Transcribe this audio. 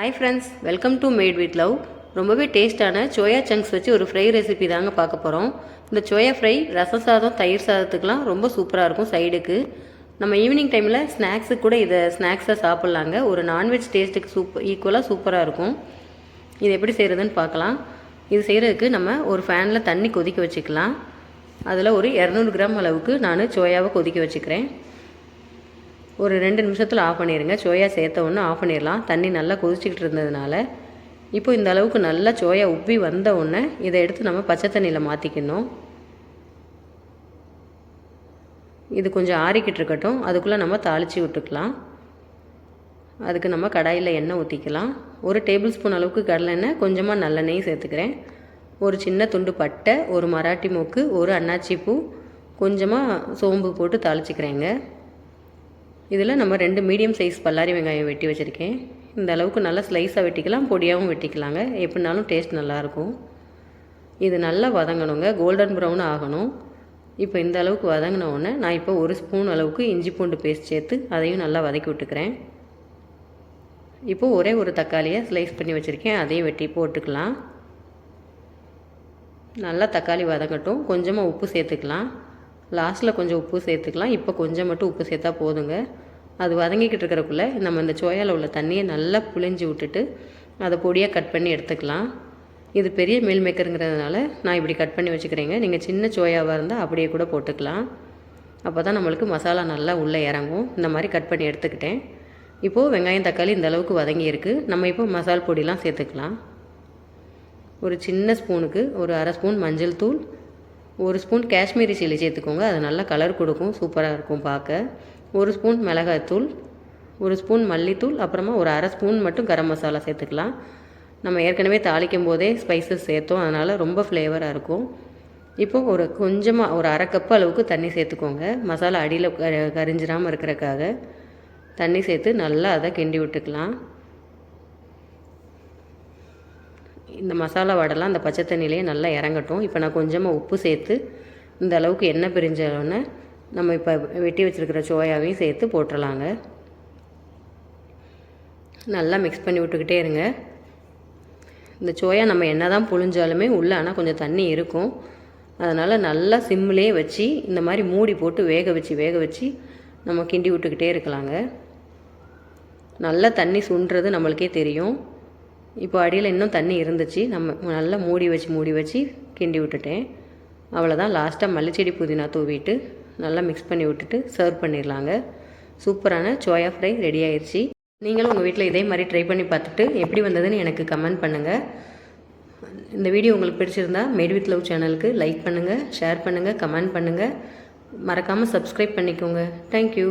Hi friends welcome to made with love ரொம்பவே டேஸ்டான soya chunks வச்சு ஒரு ஃப்ரை ரெசிபி தாங்க பார்க்க போகிறோம் இந்த சோயா ஃப்ரை ரச சாதம் தயிர் சாதத்துக்கெலாம் ரொம்ப சூப்பராக இருக்கும் சைடுக்கு நம்ம ஈவினிங் டைமில் ஸ்நாக்ஸுக்கு கூட இதை ஸ்நாக்ஸாக சாப்பிட்லாங்க. ஒரு நான்வெஜ் டேஸ்ட்டுக்கு சூப்பர் ஈக்குவலாக சூப்பராக இருக்கும். இது எப்படி செய்கிறதுன்னு பார்க்கலாம். இது செய்கிறதுக்கு நம்ம ஒரு ஃபேனில் தண்ணி கொதிக்க வச்சுக்கலாம். அதில் ஒரு இரநூறு கிராம் அளவுக்கு நான் சோயாவை கொதிக்க வச்சுக்கிறேன். ஒரு ரெண்டு நிமிஷத்தில் ஆஃப் பண்ணிடுங்க சோயா சேர்த்த ஒன்று ஆஃப் பண்ணிடலாம். தண்ணி நல்லா கொதிச்சிக்கிட்டு இருந்ததுனால. இப்போ இந்த அளவுக்கு நல்லா சோயா உப்பி வந்த உடனே இதை எடுத்து நம்ம பச்சை தண்ணியில் மாற்றிக்கணும் இது கொஞ்சம் ஆறிக்கிட்டு இருக்கட்டும். அதுக்குள்ளே நம்ம தாளித்து விட்டுக்கலாம். அதுக்கு நம்ம கடாயில் எண்ணெய் ஊற்றிக்கலாம் ஒரு டேபிள் ஸ்பூன் அளவுக்கு கடலெண்ணெய் கொஞ்சமாக நல்லெண்ணெயும் சேர்த்துக்கிறேன். ஒரு சின்ன துண்டு பட்டை ஒரு மராட்டி மூக்கு ஒரு அன்னாச்சி பூ கொஞ்சமாக சோம்பு போட்டு தாளிச்சிக்கிறேங்க. இதில் நம்ம ரெண்டு மீடியம் சைஸ் பல்லாரி வெங்காயம் வெட்டி வச்சுருக்கேன். இந்த அளவுக்கு நல்லா ஸ்லைஸாக வெட்டிக்கலாம் பொடியாகவும் வெட்டிக்கலாங்க. எப்படினாலும் டேஸ்ட் நல்லாயிருக்கும். இது நல்லா வதங்கணுங்க. கோல்டன் ப்ரௌன் ஆகணும். இப்போ இந்த அளவுக்கு வதங்கினோடனே நான் இப்போ ஒரு ஸ்பூன் அளவுக்கு இஞ்சி பூண்டு பேஸ்ட் சேர்த்து அதையும் நல்லா வதக்கி விட்டுக்கிறேன். இப்போது ஒரே ஒரு தக்காளியை ஸ்லைஸ் பண்ணி வச்சுருக்கேன். அதையும் வெட்டி போட்டுக்கலாம். நல்லா தக்காளி வதங்கட்டும். கொஞ்சமாக உப்பு சேர்த்துக்கலாம். லாஸ்ட்டில் கொஞ்சம் உப்பு சேர்த்துக்கலாம். இப்போ கொஞ்சம் மட்டும் உப்பு சேர்த்தா போதுங்க. அது வதங்கிக்கிட்டு இருக்கிறக்குள்ளே நம்ம இந்த சோயாவில் உள்ள தண்ணியை நல்லா புழிஞ்சு விட்டுட்டு அதை பொடியாக கட் பண்ணி எடுத்துக்கலாம். இது பெரிய மீல் மேக்கருங்கிறதுனால நான் இப்படி கட் பண்ணி வச்சுக்கிறேங்க. நீங்கள் சின்ன சோயாவாக இருந்தால் அப்படியே கூட போட்டுக்கலாம். அப்போ தான் நம்மளுக்கு மசாலா நல்லா உள்ளே இறங்கும். இந்த மாதிரி கட் பண்ணி எடுத்துக்கிட்டேன். இப்போது வெங்காயம் தக்காளி இந்த அளவுக்கு வதங்கி இருக்குது நம்ம இப்போ மசால் பொடிலாம் சேர்த்துக்கலாம். ஒரு சின்ன ஸ்பூனுக்கு ஒரு அரை ஸ்பூன் மஞ்சள் தூள் ஒரு ஸ்பூன் காஷ்மீரி சில்லி சேர்த்துக்கோங்க. அது நல்லா கலர் கொடுக்கும் சூப்பராக இருக்கும் பார்க்க. ஒரு ஸ்பூன் மிளகாய்த்தூள் ஒரு ஸ்பூன் மல்லித்தூள் அப்புறமா ஒரு அரை ஸ்பூன் மட்டும் கரம் மசாலா சேர்த்துக்கலாம். நம்ம ஏற்கனவே தாளிக்கும் போதே ஸ்பைசஸ் சேர்த்தோம். அதனால் ரொம்ப ஃப்ளேவராக இருக்கும். இப்போது ஒரு கொஞ்சமாக ஒரு அரை கப் அளவுக்கு தண்ணி சேர்த்துக்கோங்க. மசாலா அடியில் க கரிஞ்சிடாமல் இருக்கிறக்காக தண்ணி சேர்த்து நல்லா அதை கிண்டி விட்டுக்கலாம். இந்த மசாலா வடைலாம் அந்த பச்சை தண்ணியிலேயே நல்லா இறங்கட்டும். இப்போ நான் கொஞ்சமாக உப்பு சேர்த்து இந்த அளவுக்கு எண்ணெய் பிரிஞ்சோடனே நம்ம இப்போ வெட்டி வச்சுருக்கிற சோயாவையும் சேர்த்து போட்டுடலாங்க நல்லா மிக்ஸ் பண்ணி விட்டுக்கிட்டே இருங்க. இந்த சோயா நம்ம என்ன தான் புழிஞ்சாலுமே உள்ளே ஆனால் கொஞ்சம் தண்ணி இருக்கும். அதனால் நல்லா சிம்மிலே வச்சு இந்த மாதிரி மூடி போட்டு வேக வச்சு வேக வச்சு நம்ம கிண்டி விட்டுக்கிட்டே இருக்கலாங்க. நல்லா தண்ணி சுண்டுறது நம்மளுக்கே தெரியும். இப்போ அடியில் இன்னும் தண்ணி இருந்துச்சு. நம்ம நல்லா மூடி வச்சு மூடி வச்சு கிண்டி விட்டுட்டேன். அவ்வளோதான் லாஸ்ட்டாக மல்லிச்செடி புதினா தூவிட்டு நல்லா மிக்ஸ் பண்ணி விட்டுட்டு சர்வ் பண்ணிடலாங்க. சூப்பரான சோயா ஃப்ரை ரெடி ஆயிடுச்சு நீங்களும் உங்கள் வீட்டில் இதே மாதிரி ட்ரை பண்ணி பார்த்துட்டு எப்படி வந்ததுன்னு எனக்கு கமெண்ட் பண்ணுங்கள் இந்த வீடியோ உங்களுக்கு பிடிச்சிருந்தா மேட் வித் லவ் சேனலுக்கு லைக் பண்ணுங்கள் ஷேர் பண்ணுங்கள் கமெண்ட் பண்ணுங்கள் மறக்காமல் சப்ஸ்கிரைப் பண்ணிக்கோங்க. தேங்க்யூ